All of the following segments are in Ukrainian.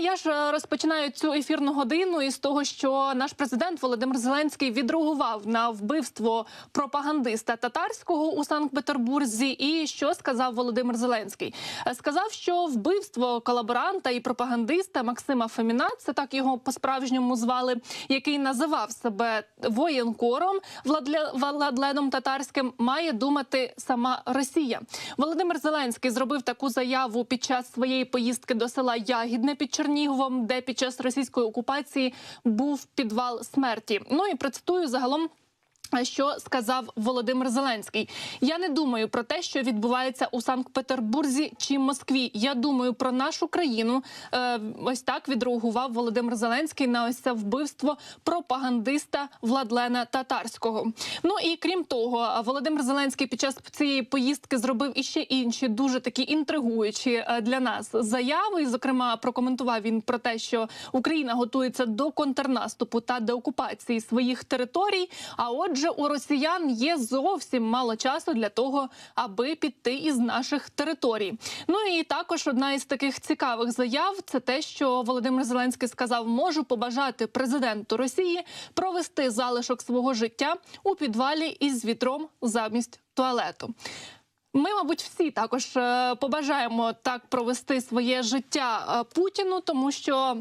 я ж е, розпочинаю цю ефірну годину із того, що наш президент Володимир Зеленський відреагував на вбивство пропагандиста татарського у Санкт-Петербурзі. І що сказав Володимир Зеленський? Е, Сказав, що вбивство колаборанта і пропагандиста Максима Фоміна, це так його по-справжньому звали, який називав себе воєнкором Владле- Владленом Татарським, має думати сама Росія. Володимир Зеленський зробив таку заяву під час своєї поїздки до села Ягідне під Черніговом, де під час російської окупації був підвал смерті. Ну і процитую загалом. Що сказав Володимир Зеленський? Я не думаю про те, що відбувається у Санкт-Петербурзі чи Москві. Я думаю про нашу країну. Е, ось так відреагував Володимир Зеленський на ось це вбивство пропагандиста Владлена Татарського. Ну і крім того, Володимир Зеленський під час цієї поїздки зробив іще інші дуже такі інтригуючі е, для нас заяви. І, Зокрема, прокоментував він про те, що Україна готується до контрнаступу та деокупації своїх територій. А отже, у росіян є зовсім мало часу для того, аби піти із наших територій. Ну і також одна із таких цікавих заяв це те, що Володимир Зеленський сказав: можу побажати президенту Росії провести залишок свого життя у підвалі із вітром замість туалету. Ми, мабуть, всі також е, побажаємо так провести своє життя е, Путіну, тому що.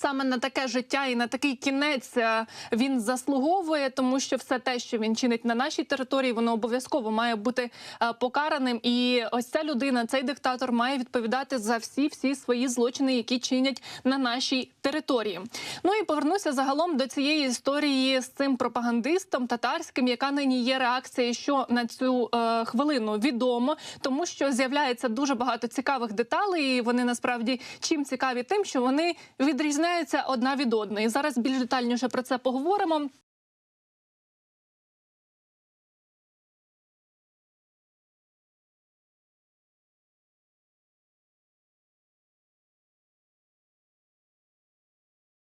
Саме на таке життя і на такий кінець е, він заслуговує, тому що все те, що він чинить на нашій території, воно обов'язково має бути е, покараним. І ось ця людина, цей диктатор, має відповідати за всі всі свої злочини, які чинять на нашій території. Ну і повернуся загалом до цієї історії з цим пропагандистом татарським, яка нині є реакція, що на цю е, хвилину відомо, тому що з'являється дуже багато цікавих деталей. і Вони насправді чим цікаві, тим, що вони відрізняються одна від одної. Зараз більш детальніше про це поговоримо.